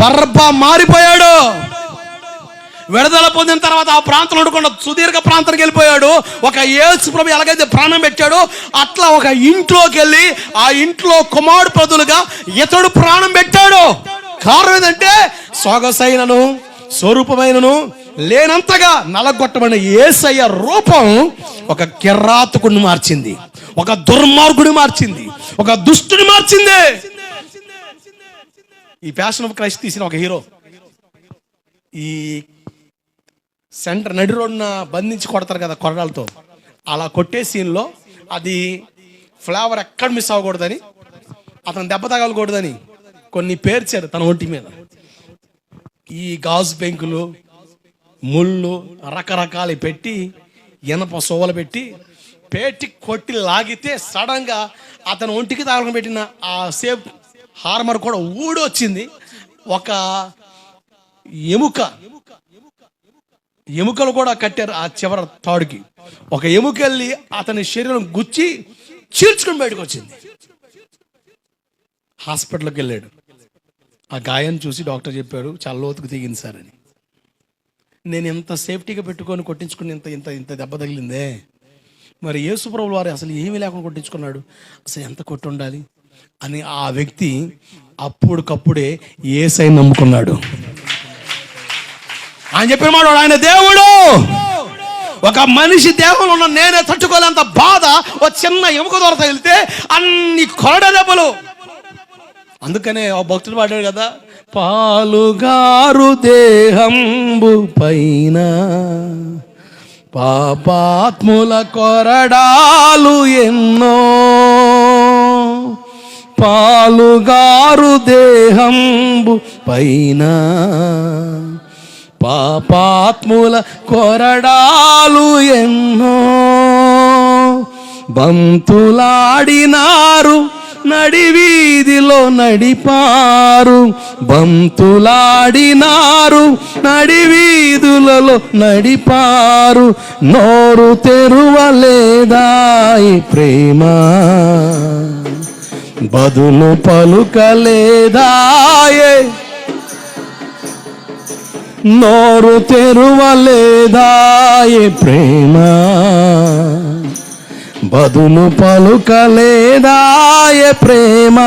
బర్రబ్బా మారిపోయాడు. విడుదల పొందిన తర్వాత ఆ ప్రాంతంలో ఉండకుండా సుదీర్ఘ ప్రాంతానికి వెళ్ళిపోయాడు. ఒక ఏసు ప్రభు ఎలాగైతే ప్రాణం పెట్టాడో అట్లా ఒక ఇంట్లోకి వెళ్ళి ఆ ఇంట్లో కుమారుడు పదులుగా ఇతడు ప్రాణం పెట్టాడు. కారణం ఏంటంటే సొగసైనను స్వరూపమైనను లేనంతగా నలగొట్టబడిన ఏసయ్య రూపం ఒక కిర్రాతకుడిని మార్చింది. ఒక దుర్మార్గుడిని మార్చింది. ఒక దుష్టుని మార్చింది. ఈ ప్యాషన్ ఆఫ్ క్రైస్ట్ తీసిన ఒక హీరో ఈ సెంటర్ నడి రోడ్డున బంధించి కొడతారు కదా కొరడాలతో. అలా కొట్టే సీన్లో అది ఫ్లేవర్ ఎక్కడ మిస్ అవ్వకూడదని అతను దెబ్బ తగలకూడదని కొన్ని పేర్చారు తన ఒంటి మీద. ఈ గాజు పెంకులు ముళ్ళు రకరకాలు పెట్టి ఇనప సోవలు పెట్టి పేటి కొట్టి లాగితే సడన్గా అతను ఒంటికి తాగడం పెట్టిన ఆ సేఫ్ హార్మర్ కూడా ఊడొచ్చింది ఒక ఎముక ఎముకలు కూడా కట్టారు ఆ చివర తాడుకి. ఒక ఎముక వెళ్ళి అతని శరీరం గుచ్చి చీల్చుకుని బయటకు వచ్చింది. హాస్పిటల్కి వెళ్ళాడు. ఆ గాయం చూసి డాక్టర్ చెప్పాడు చాలా లోతుకు దిగింది సార్ అని. నేను ఎంత సేఫ్టీగా పెట్టుకొని కొట్టించుకుని ఇంత ఇంత ఇంత దెబ్బ తగిలిందే. మరి యేసుప్రభులు వారు అసలు ఏమీ లేకుండా కొట్టించుకున్నాడు. అసలు ఎంత కొట్టుండాలి? అని ఆ వ్యక్తి అప్పుడుకప్పుడే ఏసై నమ్ముకున్నాడు. ఆయన చెప్పిన మాట ఆయన దేవుడు. ఒక మనిషి దేహంలో ఉన్న నేనే తట్టుకోలేంత బాధ ఒక చిన్న ఎముక ద్వారా తగిలితే అన్ని కొరడ దెబ్బలు. అందుకనే ఆ భక్తుడు పాడాడు కదా పాలుగారు దేహంబు పైన పాపాత్ముల కొరడాలు ఎన్నో పాలుగారు దేహంబు పైన. పాపాత్ముల కొరడాలు ఎన్నో. బంతులాడినారు నడివీధిలో నడిపారు. బంతులాడినారు నడివీధులలో నడిపారు. నోరు తెరువలేదాయి ప్రేమ. బదులు పలుకలేదాయే. నోరు తెరువలేదాయే ప్రేమ. బదులు పలుకలేదాయే ప్రేమ.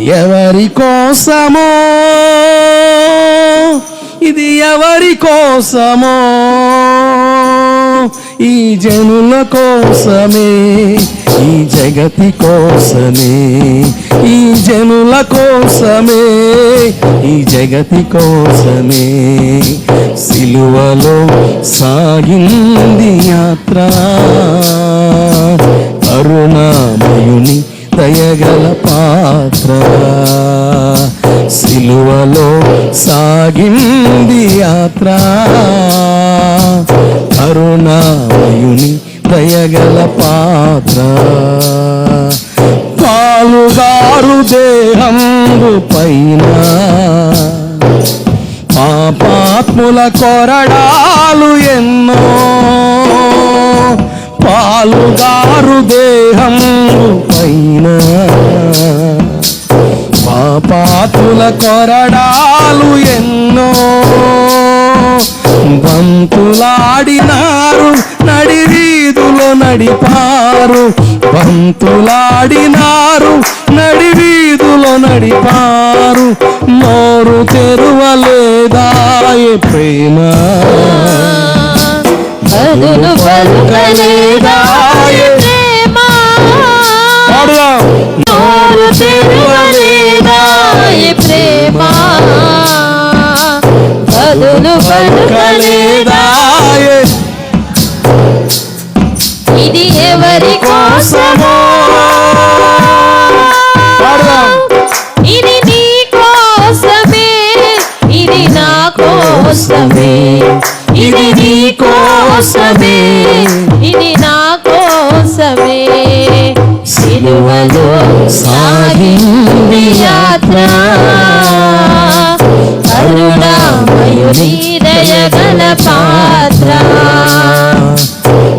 ఎవరి కోసమో? ఇది ఎవరి కోసమో? ఈ జనుల కోసమే ఈ జగతి కోసమే ఈ జనుల కోసమే ఈ జగతి కోసమే సిలువలో సాగింది యాత్ర. కరుణామయుని దయగల పాత్ర. సిలువలో సాగింది యాత్ర. కరుణామయుని దయగల పాత్ర. పాలుగారు దేహంబు పైన. పాపాత్ముల కొరడాలు ఎన్నో. పాలుగారు దేహం పైన. పాపాతుల కొరడాలు ఎన్నో. బంతులాడినారు నడివీధులో నడిపారు బంతులాడినారు నడివీధులో నడిపారు నోరు తెరువలేదాయే ప్రేమ. బదులు పలుకలేదాయే ప్రేమ. పాడుదాం. నోరు తెరువలేదాయే ప్రేమ. బదులు పాడుదాం. ఇది నీ కోసమే ఇది నా కోసమే. ఇది నీ కోసమే. ఇది నా కోసమే. సిలువలో సాగింది యాత్ర. కరుణామయుని దయగల పాత్ర.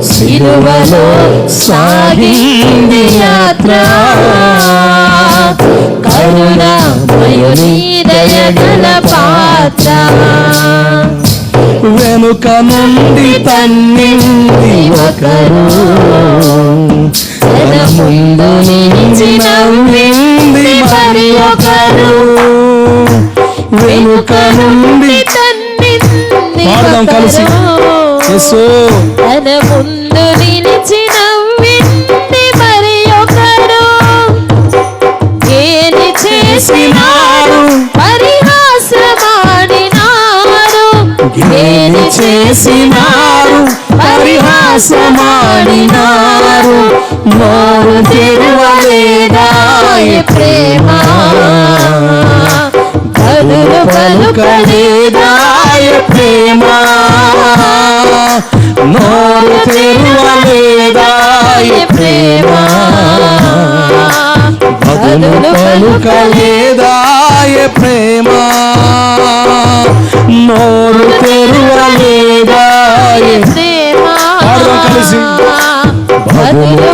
సిలువలో సాగింది యాత్ర. కరుణామయుని దయగల పాత్ర వెనుక నుండి తన్నింది ఒకరు. ముందు నవ్వింది మరి ఒకరు. వెనుక నుండి తన్నింది కలిసి. యేసు. తన ముందు నిలిచి నవ్వింది మరి ఒకరు ఏది చేసినారు పరిహాసమాడినారు ఏది చేసినారు పరిహాసమాడినారు నోరు తెరవలేదాయ ప్రేమ? బదులు పలుకలేదాయ బదులు పలుకలేదాయ ప్రేమ నోరు తెరువలేదాయ ప్రేమ కలిసి. బదులు